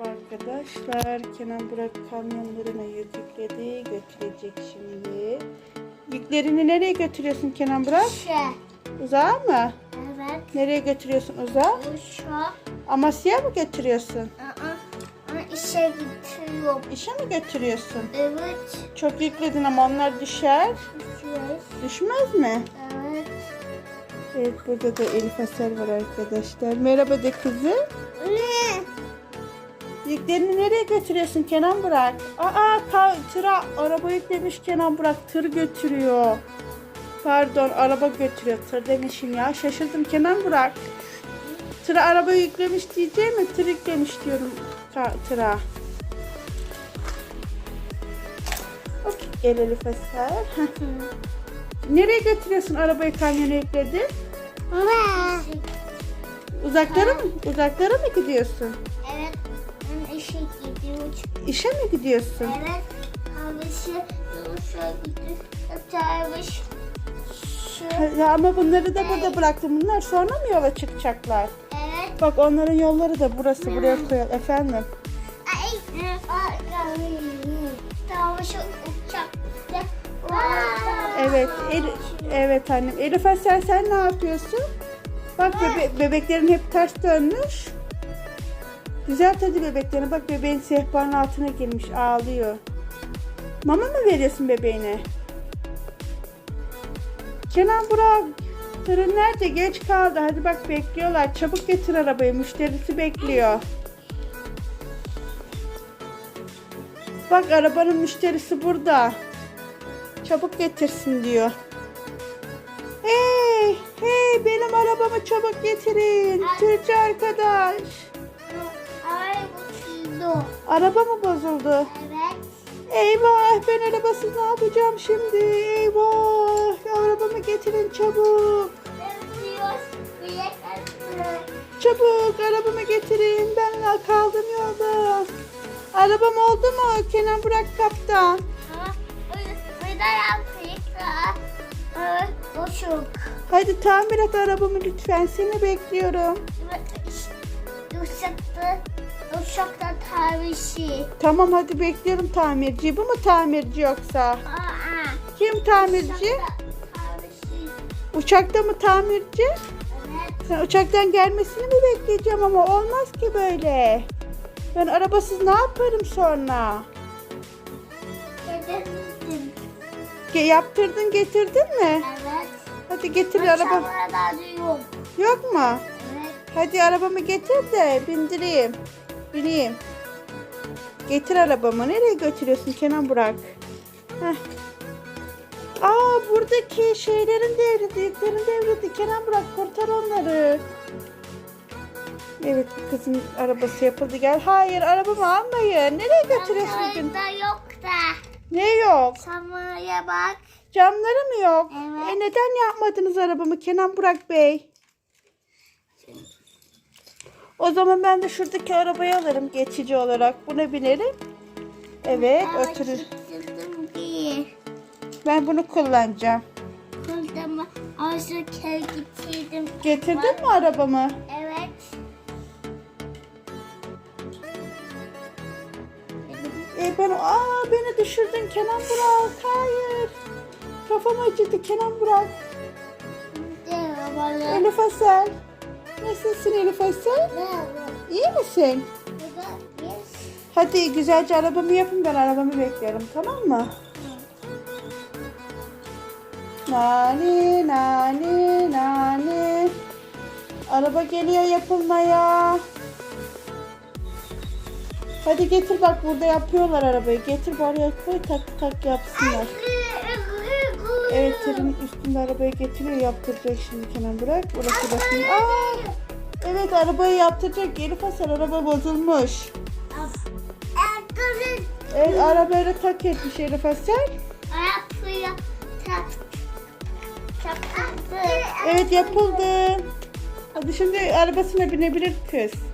Arkadaşlar Kenan Burak kamyonlarına yük yükledi. Götürecek şimdi. Yüklerini nereye götürüyorsun Kenan Burak? Şey. Uzağa mı? Evet. Nereye götürüyorsun uzağa? Uşak. Amasya'ya mı götürüyorsun? Aa. İşe gidiyorum. İşe mi götürüyorsun? Evet. Çok yükledin ama onlar düşer. Düşüyoruz. Düşmez mi? Evet. Evet burada da Elif Asel var arkadaşlar. Merhaba de kızım. Ne? Yüklerini nereye götürüyorsun Kenan Burak? Aa ka- tıra araba yüklemiş Kenan Burak tır götürüyor. Pardon araba götürüyor tır demişim ya şaşırdım Kenan Burak. Tıra araba yüklemiş diyeceğim mi? Tır yüklemiş diyorum ka- tıra. Hop, gel Elif. Nereye götürüyorsun arabayı kamyona yükledin? Uzaklara mı? Uzaklara mı gidiyorsun? Evet. İşe gidiyorum. İşe mi gidiyorsun? Evet. Kahvesi yoluşa gidiyor. Şu. Ya ama bunları da burada bıraktım. Bunlar sonra mı yola çıkacaklar? Evet. Bak onların yolları da burası. Buraya koyalım. Efendim. Evet. El- evet annem. Elif Asel sen ne yapıyorsun? Bak bebe- bebeklerin hep ters dönmüş. Düzelt hadi bebeklerini. Bak bebeğin sehpanın altına girmiş. Ağlıyor. Mama mı veriyorsun bebeğine? Kenan Burak. Tırın nerede? Geç kaldı. Hadi bak bekliyorlar. Çabuk getir arabayı. Müşterisi bekliyor. Bak arabanın müşterisi burada. Çabuk getirsin diyor. Hey, hey benim arabamı çabuk getirin. Türkçe arkadaş. Çizdi. Araba mı bozuldu? Evet. Eyvah ben arabasız ne yapacağım şimdi? Eyvah arabamı getirin çabuk. Çabuk arabamı getirin. Ben kaldım yolda. Arabam oldu mu? Kenan bırak kaptan. Hadi tamir et arabamı lütfen. Seni bekliyorum. Uşakta, uşakta tavişi. Tamam hadi bekliyorum tamirci. Bu mu tamirci yoksa? Aa, Kim tamirci? uşakta. Uçakta mı tamirci? Evet. Sen uçaktan gelmesini mi bekleyeceğim ama olmaz ki böyle. Ben arabasız ne yaparım sonra? Dedim. Ge- yaptırdın getirdin mi? Evet. Hadi getir araba. Yok mu? Hadi arabamı getir de bindireyim. Bineyim. Getir arabamı. Nereye götürüyorsun Kenan Burak? Heh. Aa buradaki şeylerin devrildi, yüklerin devrildi. Kenan Burak kurtar onları. Evet kızın arabası yapıldı. Gel. Hayır arabamı almayın. Nereye götürüyorsun? Samanya'da yok da. Ne yok? Samanya bak. Camları mı yok? Evet. E neden yapmadınız arabamı Kenan Burak Bey? O zaman ben de şuradaki arabayı alırım geçici olarak. Buna binerim. Evet değil. Ben bunu kullanacağım. Getirdim. Getirdin mi arabamı? Evet. E ben aa beni düşürdün Kenan Burak. Hayır. Kafam acıdı Kenan Burak. Elif Asel. Nasılsın Elif? Devamlı. İyi misin? Hadi güzelce arabamı yapın ben arabamı bekliyorum tamam mı? Nani nani nani. Araba geliyor yapılmaya. Hadi getir bak burada yapıyorlar arabayı. Getir oraya koy tak tak yapsınlar. Evet tırın üstünde arabayı getiriyor yaptıracak şimdi Kenan bırak. Burası bakayım. Aa, evet arabayı yaptıracak. Elif Hasan araba bozulmuş. Evet arabayla tak etmiş Elif Hasan. Evet yapıldı. Hadi şimdi arabasına binebilir kız.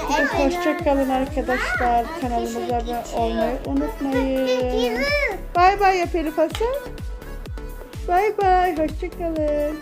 Hoşçakalın arkadaşlar. Kanalımıza abone olmayı unutmayın. Bay bay yap Elif Hasan. Bay bay. Hoşçakalın.